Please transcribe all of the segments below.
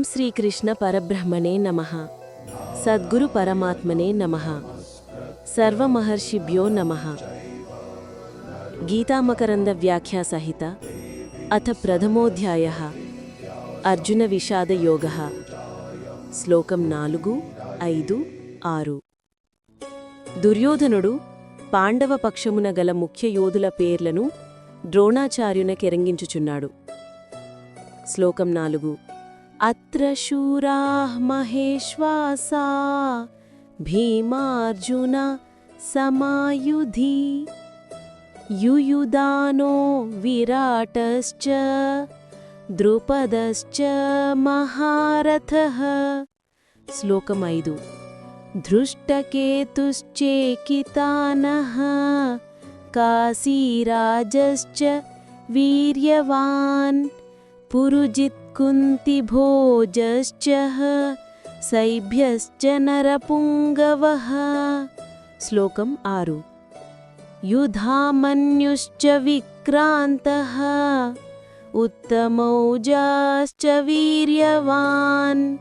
ఓం శ్రీకృష్ణ పరబ్రహ్మణే నమ. సద్గురు పరమాత్మనే నమ. సర్వమహర్షిభ్యో నమ. గీతామకరంద వ్యాఖ్యా సహిత అథ ప్రథమోధ్యాయ అర్జున విషాదయోగ శ్లోకం నాలుగు ఐదు ఆరు. దుర్యోధనుడు పాండవ పక్షమున గల ముఖ్య యోధుల పేర్లను ద్రోణాచార్యున కెరంగించుచున్నాడు. శ్లోకం నాలుగు अत्र शूराः महेश्वासा भीमार्जुन समायुधि युयुदानो विराटश्च द्रुपदश्च महारथः। श्लोकमैदु धृष्टकेतुश्चेकितानः काशीराजश्च वीर्यवान् पुरुजित् कुन्तिभोजश्च सैभ्यश्च नरपुङ्गवः। श्लोकम् आरु। युधामन्युश्च विक्रान्तः उत्तमौजाश्च वीर्यवान्।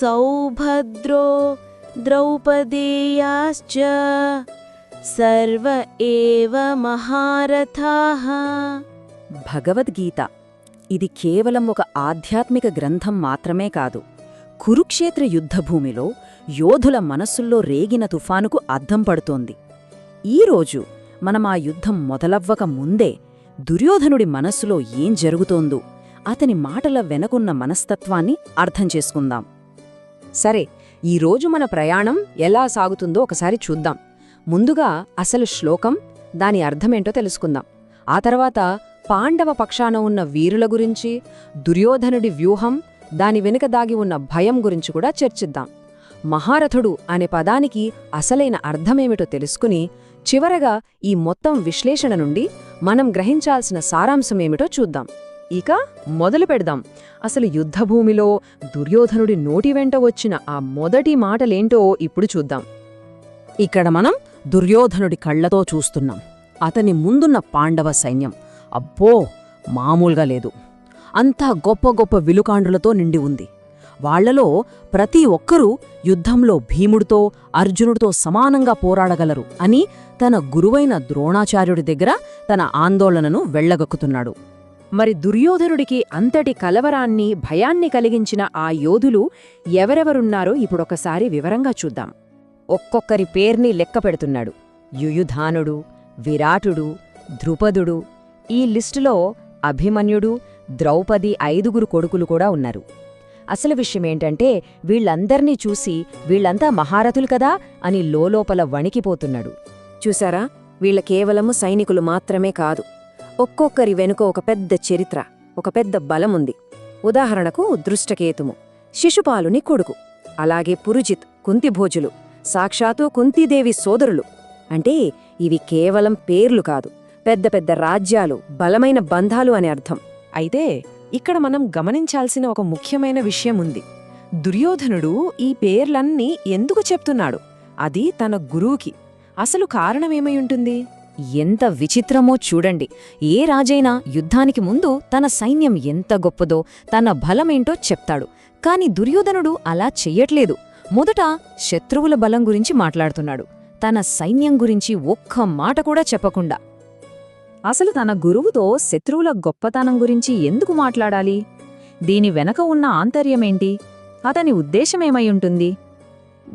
सौभद्रो द्रौपदेयाश्च सर्व एव महारथाः। भगवद्गीता। ఇది కేవలం ఒక ఆధ్యాత్మిక గ్రంథం మాత్రమే కాదు. కురుక్షేత్ర యుద్ధభూమిలో యోధుల మనస్సుల్లో రేగిన తుఫానుకు అద్దం పడుతోంది. ఈరోజు మనం ఆ యుద్ధం మొదలవ్వక ముందే దుర్యోధనుడి మనస్సులో ఏం జరుగుతోందో అతని మాటల వెనకున్న మనస్తత్వాన్ని అర్థం చేసుకుందాం. సరే ఈరోజు మన ప్రయాణం ఎలా సాగుతుందో ఒకసారి చూద్దాం. ముందుగా అసలు శ్లోకం దాని అర్థమేంటో తెలుసుకుందాం. ఆ తర్వాత పాండవ పక్షాన ఉన్న వీరుల గురించి దుర్యోధనుడి వ్యూహం దాని వెనుక దాగి ఉన్న భయం గురించి కూడా చర్చిద్దాం. మహారథుడు అనే పదానికి అసలైన అర్థమేమిటో తెలుసుకుని చివరగా ఈ మొత్తం విశ్లేషణ నుండి మనం గ్రహించాల్సిన సారాంశమేమిటో చూద్దాం. ఇక మొదలు పెడదాం. అసలు యుద్ధభూమిలో దుర్యోధనుడి నోటి వెంట వచ్చిన ఆ మొదటి మాటలేంటో ఇప్పుడు చూద్దాం. ఇక్కడ మనం దుర్యోధనుడి కళ్ళతో చూస్తున్నాం. అతని ముందున్న పాండవ సైన్యం. అబ్బో మామూలుగా లేదు. అంతా గొప్ప గొప్ప విలుకాండ్రులతో నిండి ఉంది. వాళ్ళలో ప్రతి ఒక్కరూ యుద్ధంలో భీముడితో అర్జునుడితో సమానంగా పోరాడగలరు అని తన గురువైన ద్రోణాచార్యుడి దగ్గర తన ఆందోళనను వెళ్ళగక్కుతున్నాడు. మరి దుర్యోధనుడికి అంతటి కలవరాన్ని భయాన్ని కలిగించిన ఆ యోధులు ఎవరెవరున్నారో ఇప్పుడొకసారి వివరంగా చూద్దాం. ఒక్కొక్కరి పేర్ని లెక్క పెడుతున్నాడు. యుయుధానుడు విరాటుడు ధృపదుడు ఈ లిస్టులో అభిమన్యుడు ద్రౌపది ఐదుగురు కొడుకులు కూడా ఉన్నారు. అసలు విషయమేంటంటే వీళ్ళందర్నీ చూసి వీళ్ళంతా మహారథులు కదా అని లోలోపల వణికిపోతున్నాడు. చూసారా వీళ్ళ కేవలము సైనికులు మాత్రమే కాదు ఒక్కొక్కరి వెనుక ఒక పెద్ద చరిత్ర ఒక పెద్ద బలముంది ఉదాహరణకు దృష్టకేతుము శిశుపాలుని కొడుకు అలాగే పురుజిత్ కుంతిభోజులు సాక్షాత్తు కుంతీదేవి సోదరులు. అంటే ఇవి కేవలం పేర్లు కాదు. పెద్ద పెద్ద రాజ్యాలు బలమైన బంధాలు అని అర్థం. అయితే ఇక్కడ మనం గమనించాల్సిన ఒక ముఖ్యమైన విషయం ఉంది. దుర్యోధనుడు ఈ పేర్లన్నీ ఎందుకు చెప్తున్నాడు? అది తన గురువుకి. అసలు కారణమేమై ఉంటుంది? ఎంత విచిత్రమో చూడండి. ఏ రాజైనా యుద్ధానికి ముందు తన సైన్యం ఎంత గొప్పదో తన బలమేంటో చెప్తాడు. కాని దుర్యోధనుడు అలా చెయ్యట్లేదు. మొదట శత్రువుల బలం గురించి మాట్లాడుతున్నాడు. తన సైన్యం గురించి ఒక్క మాట కూడా చెప్పకుండా. అసలు తన గురువుతో శత్రువుల గొప్పతనం గురించి ఎందుకు మాట్లాడాలి? దీని వెనక ఉన్న ఆంతర్యమేంటి? అతని ఉద్దేశమేమై ఉంటుంది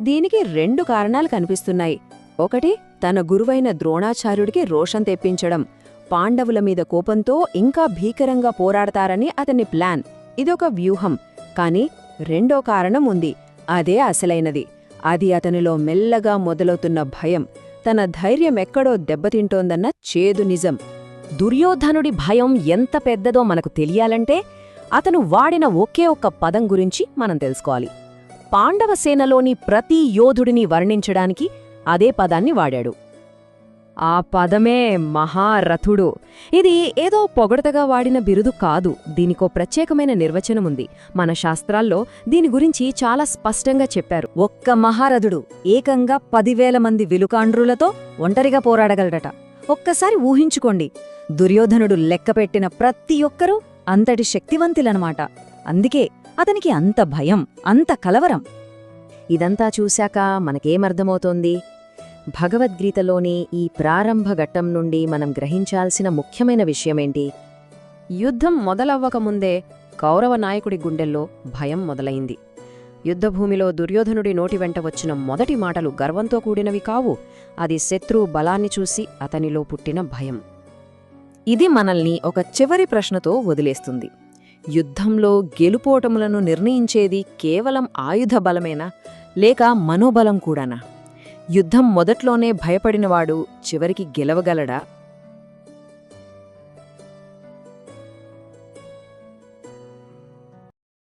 దీనికి రెండు కారణాలు కనిపిస్తున్నాయి. ఒకటి తన గురువైన ద్రోణాచార్యుడికి రోషం తెప్పించడం. పాండవుల మీద కోపంతో ఇంకా భీకరంగా పోరాడతారని అతని ప్లాన్. ఇదొక వ్యూహం. కాని రెండో కారణం ఉంది. అదే అసలైనది. అది అతనిలో మెల్లగా మొదలవుతున్న భయం. తన ధైర్యం ఎక్కడో దెబ్బతింటోందన్న చేదు నిజం. దుర్యోధనుడి భయం ఎంత పెద్దదో మనకు తెలియాలంటే అతను వాడిన ఒకే ఒక్క పదం గురించి మనం తెలుసుకోవాలి. పాండవ సేనలోని ప్రతి యోధుడిని వర్ణించడానికి అదే పదాన్ని వాడాడు. ఆ పదమే మహారథుడు. ఇది ఏదో పొగడతగా వాడిన బిరుదు కాదు. దీనికో ప్రత్యేకమైన నిర్వచనముంది మన శాస్త్రాల్లో దీని గురించి చాలా స్పష్టంగా చెప్పారు. ఒక్క మహారథుడు ఏకంగా పదివేల మంది విలుకాండ్రులతో ఒంటరిగా పోరాడగలడట. ఒక్కసారి ఊహించుకోండి. దుర్యోధనుడు లెక్కపెట్టిన ప్రతి ఒక్కరూ అంతటి శక్తివంతులనమాట. అందుకే అతనికి అంత భయం అంత కలవరం. ఇదంతా చూశాక మనకేమర్థమవుతోంది? భగవద్గీతలోని ఈ ప్రారంభ ఘట్టం నుండి మనం గ్రహించాల్సిన ముఖ్యమైన విషయమేంటి? యుద్ధం మొదలవ్వకముందే కౌరవ నాయకుడి గుండెల్లో భయం మొదలైంది. యుద్ధభూమిలో దుర్యోధనుడి నోటి వెంట వచ్చిన మొదటి మాటలు గర్వంతో కూడినవి కావు. అది శత్రువు బలాన్ని చూసి అతనిలో పుట్టిన భయం. ఇది మనల్ని ఒక చివరి ప్రశ్నతో వదిలేస్తుంది. యుద్ధంలో గెలుపోటములను నిర్ణయించేది కేవలం ఆయుధ బలమేనా? లేక మనోబలం కూడానా? యుద్ధం మొదట్లోనే భయపడినవాడు చివరికి గెలవగలడా?